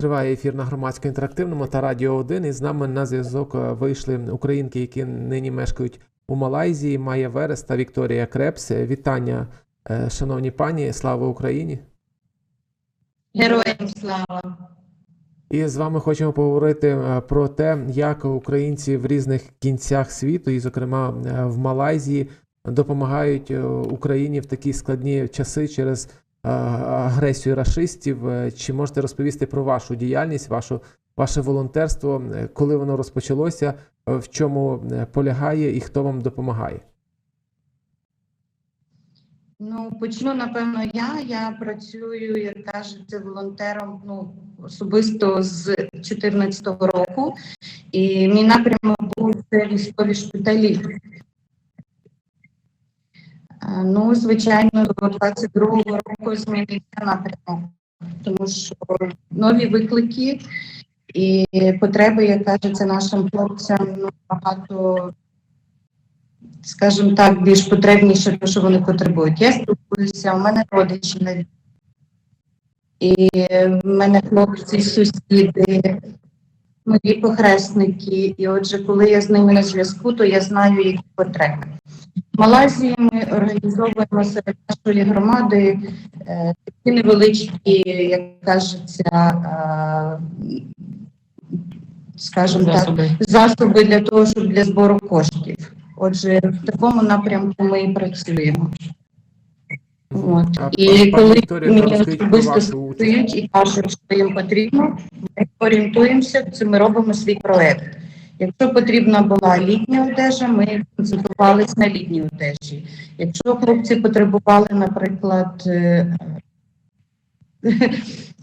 Триває ефір на громадсько інтерактивному та Радіо 1. І з нами на зв'язок е, вийшли українки, які нині мешкають у Малайзії. Майя Верес та Вікторія Крепс. Вітання, е, шановні пані, слава Україні! Героям слава! І з вами хочемо поговорити е, про те, як українці в різних кінцях світу, і, зокрема, в Малайзії, допомагають Україні в такі складні часи через агресію рашистів. Е, Чи можете розповісти про вашу діяльність, вашу, ваше волонтерство, е, коли воно розпочалося, е, в чому е, полягає і хто вам допомагає? Ну, почну, напевно, я. Я працюю, як кажете, волонтером ну, особисто з 2014 року. І мій напрямок був це військові шпиталі. Е, Ну, звичайно, до 22-го року змінився напрямок, тому що нові виклики і потреби, як кажеться, нашим хлопцям ну, багато скажімо так, більш потрібніше, те, що вони потребують. Я спілкуюся, у мене родичі і в мене хлопці, сусіди, мої похресники. І отже, коли я з ними на зв'язку, то я знаю їх потреби. В Малайзії ми організовуємо серед нашої громади е, такі невеличкі, як кажеться, е, скажімо так, засоби для того, щоб для збору коштів. Отже, в такому напрямку ми і працюємо. От. А, І коли Вікторія, мені особисто стоять і кажуть, що їм потрібно, ми орієнтуємося, це ми робимо свій проект. Якщо потрібна була літня одежа, ми концентрувалися на літній одежі. Якщо хлопці потребували, наприклад, е,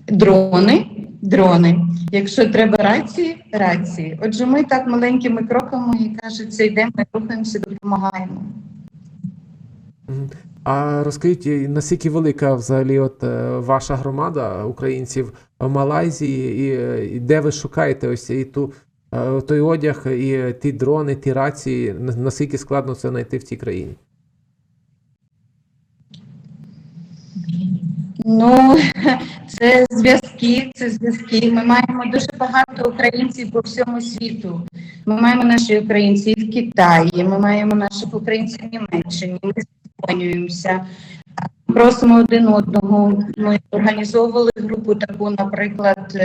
дрони, дрони. Якщо треба рації, рації. Отже, ми так маленькими кроками, і кажеться, йдемо, рухаємося, допомагаємо. А розкажіть, наскільки велика взагалі от е, ваша громада українців в Малайзії, і, і де ви шукаєте ось і ту е, той одяг, і ті дрони, ті рації, наскільки складно це знайти в цій країні? Ну, це зв'язки, це зв'язки. Ми маємо дуже багато українців по всьому світу. Ми маємо наші українці в Китаї, ми маємо наших українців в Німеччині. Ми спонюємося, просимо один одного. Ми організовували групу таку, наприклад.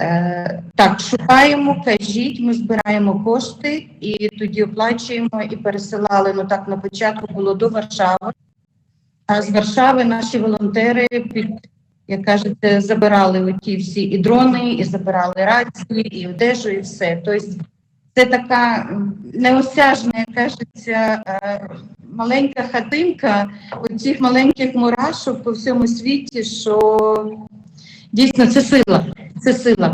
Е, так, шукаємо, кажіть, ми збираємо кошти і тоді оплачуємо і пересилали. Ну так на початку було до Варшави. А з Варшави наші волонтери під як кажете, забирали оті всі і дрони, і забирали рації, і одежу, і все. Тобто це така неосяжна, як кажеться, е, маленька хатинка оцих маленьких мурашок по всьому світі, що дійсно це сила. Це сила.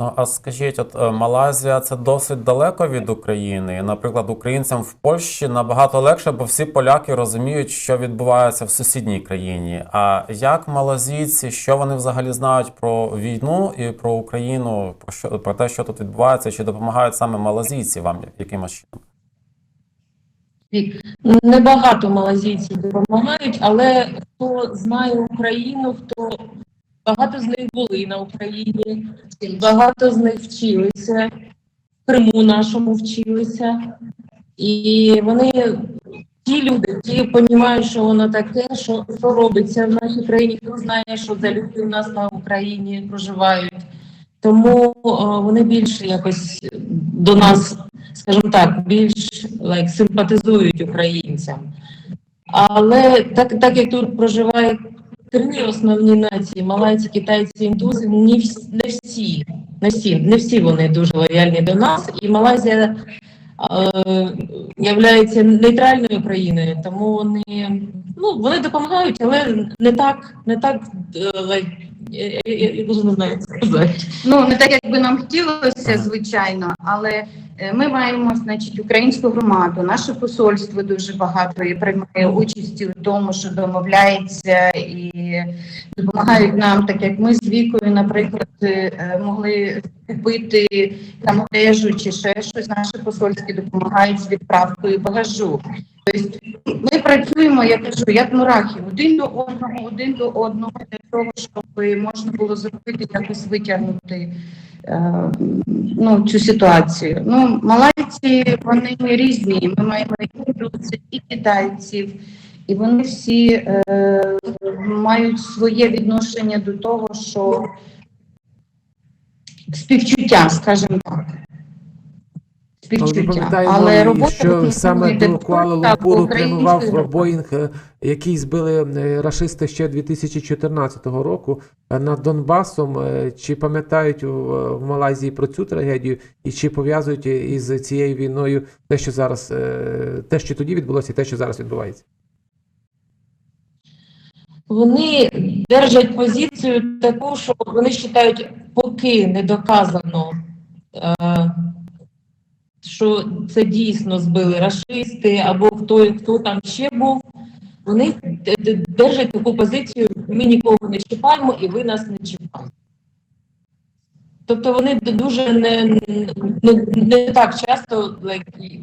Ну, а скажіть, от е, Малайзія це досить далеко від України. Наприклад, українцям в Польщі набагато легше, бо всі поляки розуміють, що відбувається в сусідній країні. А як малазійці, що вони взагалі знають про війну і про Україну, про що про те, що тут відбувається, чи допомагають саме малазійці вам якимось чином? Небагато малазійців допомагають, але хто знає Україну, хто багато з них були на Україні, багато з них вчилися, в Криму нашому вчилися. І вони ті люди, ті розуміють, що воно таке, що, що робиться в нашій країні, хто знає, що за люди у нас на Україні проживають. Тому о, вони більше якось до нас, скажімо так, більш like, симпатизують українцям. Але так, так як тут проживає три основні нації: малайці, китайці, індуси, не, вс- не всі, не всі, не всі вони дуже лояльні до нас, і Малайзія е, являється нейтральною країною, тому вони ну вони допомагають, але не так, не так е, like, я, я, я, дуже не знаю, як сказати. Ну не так, як би нам хотілося, звичайно, але Ми маємо, значить, українську громаду. Наше посольство дуже багато і приймає участі у тому, що домовляється і допомагають нам, так як ми з вікою, наприклад, е, могли купити там одежу чи ще щось. Наші посольські допомагають з відправкою багажу. Тобто ми працюємо, я кажу, як мурахи, один до одного, один до одного для того, щоб можна було зробити якось витягнути е, ну, цю ситуацію. Ну, малайці вони різні. Ми маємо і індусів, і китайців, і вони всі е, мають своє відношення до того, що співчуття, скажімо так. Співчуття. пам'ятаємо, Але робота що саме до Куала так, Лумпуру прямував. Боїнг, е, який збили е, рашисти ще 2014 року е, над Донбасом. Чи пам'ятають в Малайзії про цю трагедію, і чи пов'язують із цією війною те, що зараз те, що тоді відбулося, і те, що зараз відбувається? Вони держать позицію таку, що вони вважають, поки не доказано, що це дійсно збили рашисти або хто, хто там ще був. Вони д- д- держать таку позицію, ми нікого не чіпаємо і ви нас не чіпаєте. Тобто вони дуже не, не, не так часто like,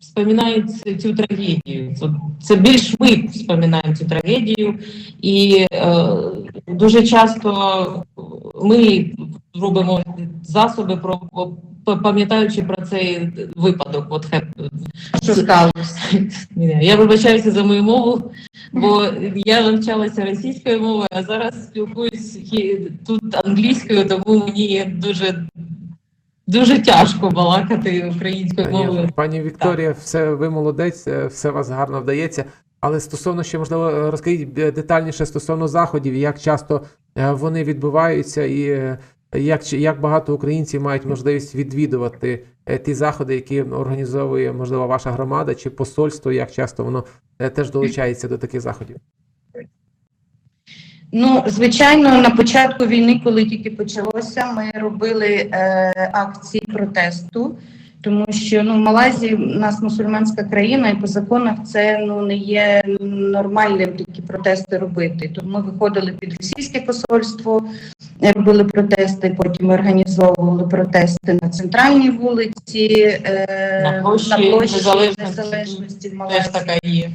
вспоминають цю трагедію. Це, більш ми вспоминаємо цю трагедію, і е, дуже часто ми робимо засоби про пам'ятаючи про цей випадок. От хеп- Що сталося? Я вибачаюся за мою мову, бо я навчалася російською мовою, а зараз спілкуюсь тут англійською, тому мені дуже, дуже тяжко балакати українською Ні, мовою. Пані Вікторія, все ви молодець, е, все вас гарно вдається. Але стосовно ще можливо е, розкажіть е, детальніше стосовно заходів, як часто е, вони відбуваються, і е, як, чи- як багато українців мають можливість відвідувати е, ті заходи, які організовує можливо ваша громада чи посольство, як часто воно е, теж долучається до таких заходів? Ну, звичайно, на початку війни, коли тільки почалося, ми робили е, акції протесту, тому що ну, в Малайзії у нас мусульманська країна, і по законах це ну не є нормальним такі протести робити. Тому ми виходили під російське посольство, е, робили протести. Потім організовували протести на центральній вулиці, е, На площі Незалежності. Незалежності в Теж така є.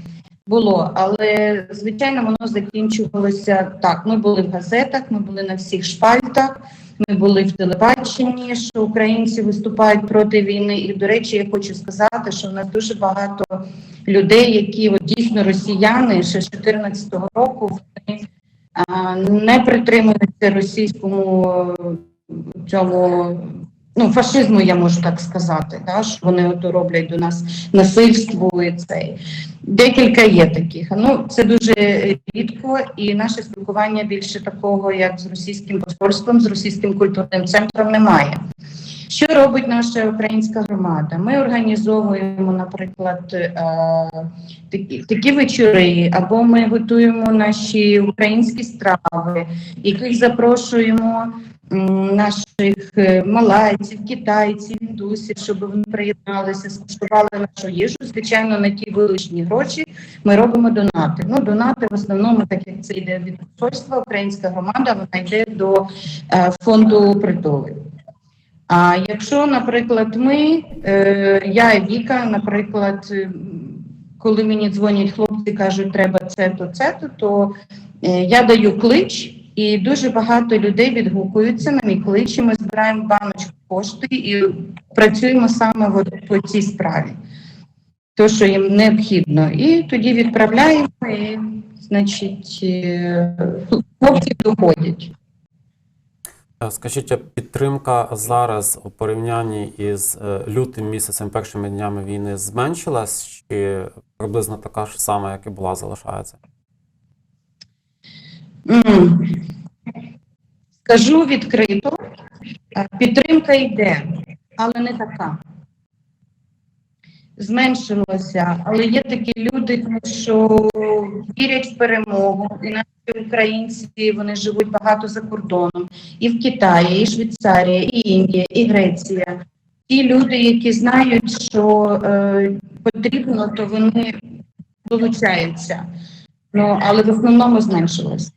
Було, але звичайно воно закінчувалося так. Ми були в газетах, ми були на всіх шпальтах, ми були в телебаченні, що українці виступають проти війни. І, до речі, я хочу сказати, що в нас дуже багато людей, які от, дійсно росіяни ще з 2014 року вони не притримуються російському е, цьому. Ну, фашизму, я можу так сказати, да, що вони ото роблять до нас насильство і цей. Декілька є таких. Ну це дуже рідко, і наше спілкування більше такого, як з російським посольством, з російським культурним центром, немає. Що робить наша українська громада? Ми організовуємо, наприклад, е, такі, такі вечори, або ми готуємо наші українські страви, яких запрошуємо наших е, малайців, китайців, індусів, щоб вони приєдналися, скуштували нашу їжу. Звичайно, на ті вилучні гроші ми робимо донати. Ну, донати в основному, так як це йде від посольства, українська громада вона йде до е, фонду притули. А якщо, наприклад, ми, е, я і Віка, наприклад, коли мені дзвонять хлопці, кажуть, треба це, то це, то, то я даю клич, і дуже багато людей відгукуються на мій клич. Ми збираємо баночку кошти і працюємо саме по цій справі, то, що їм необхідно. І тоді відправляємо, і, значить, е, хлопці доходять. Е, Скажіть, підтримка зараз у порівнянні із е, лютим місяцем, першими днями війни зменшилась, чи приблизно така ж сама, як і була, залишається? Скажу відкрито, е, підтримка йде, але не така. Зменшилося, але є такі люди, що вірять в перемогу, і наші українці вони живуть багато за кордоном, і в Китаї, і Швейцарія, і Індія, і Греція. ті люди, які знають, що е, потрібно, то вони долучаються. Ну, але в основному зменшилось.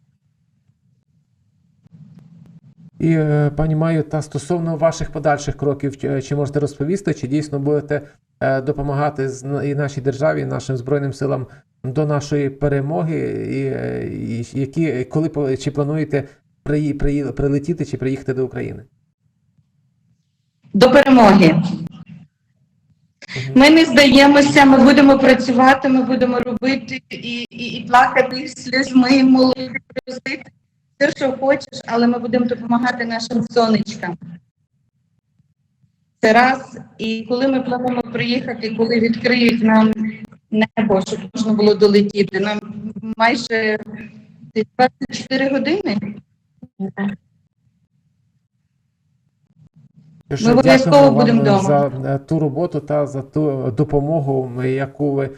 І е, пані Маю, та стосовно ваших подальших кроків, чи, чи можете розповісти, чи дійсно будете е, допомагати і нашій державі, і нашим збройним силам до нашої перемоги, і, е, і які коли чи плануєте приї, приї, прилетіти чи приїхати до України? До перемоги. Ми не здаємося, ми будемо працювати, ми будемо робити і, і, і плакати слізьми, молити, просити, все, що хочеш, але ми будемо допомагати нашим сонечкам. Це раз. І коли ми плануємо приїхати, коли відкриють нам небо, щоб можна було долетіти, нам майже 24 години. Ми обов'язково будемо за вдома. е, ту роботу та за ту допомогу, яку ви е,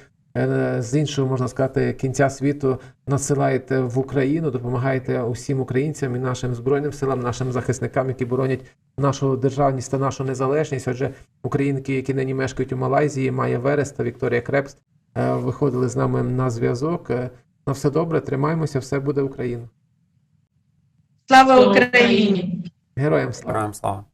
з іншого можна сказати кінця світу надсилаєте в Україну, допомагаєте усім українцям і нашим збройним силам, нашим захисникам, які боронять нашу державність та нашу незалежність. Отже, українки, які нині мешкають у Малайзії, Майя Верес та Вікторія Крепст, е, виходили з нами на зв'язок. Е, На все добре, тримаємося, все буде Україна. Слава! Україні! Героям слава! Героям слава.